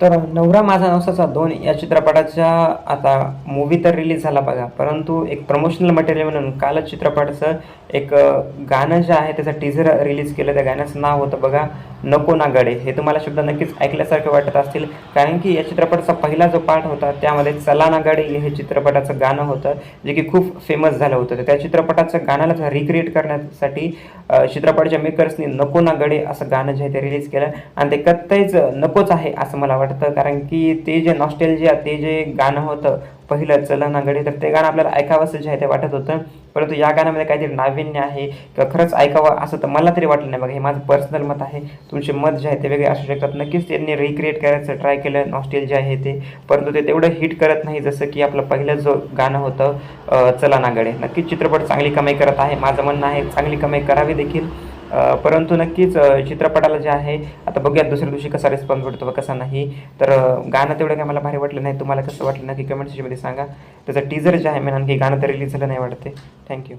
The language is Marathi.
तर नवरा माझा नवसाचा दोन या चित्रपटाच्या आता मूवी तर रिलीज झाला बघा. परंतु एक प्रमोशनल मटेरियल म्हणून कालच चित्रपटाचं एक गाणं जे आहे त्याचं टीझर रिलीज केलं. त्या गाण्याचं नाव होतं बघा नको ना गडे. हे तुम्हाला शब्द नक्कीच ऐकल्यासारखे वाटत असतील. कारण की या चित्रपटाचा पहिला जो पार्ट होता त्यामध्ये चला ना गडे हे चित्रपटाचं गाणं होतं जे की खूप फेमस झालं होतं. तर त्या चित्रपटाचं गाण्याला रिक्रिएट करण्यासाठी चित्रपटच्या चित्रपटाच्या मेकर्सनी नको ना गडे असं गाणं जे आहे ते रिलीज केलं. आणि ते कत्तईच नकोच आहे असं मला वाटतं. कारण की ते जे नॉस्टेल जे ते जे गाणं होतं पहिलं चलन ना तर ते गाणं आपल्याला ऐकावंसं जे आहे ते वाटत होतं. परंतु या गाण्यामध्ये काहीतरी नाविन्य आहे किंवा खरंच ऐकावं असं तर मला तरी वाटलं नाही. बघा हे माझं पर्सनल मत आहे. तुमचे मत जे आहे ते वेगळे असू शकतात. नक्कीच त्यांनी रिक्रिएट करायचं ट्राय केलं. नॉस्टेल जे आहे ते. परंतु ते तेवढं हिट करत नाही जसं की आपलं पहिलं जो गाणं होतं चला नागडे नक्कीच चित्रपट चांगली कमाई करत आहे. माझं म्हणणं आहे चांगली कमाई करावी देखील. परंतु नक्कीच चित्रपटाला जे आहे आता बघूयात दुसऱ्या दिवशी कसा रिस्पॉन्स भेटतो व कसा नाही. तर गाणं तेवढं काय मला भारी वाटलं नाही. तुम्हाला कसं वाटलं नक्की कमेंट सेक्शनमध्ये सांगा. त्याचं टीजर जे आहे मी आणखी गाणं तर रिलीज झालं नाही वाटते. थँक्यू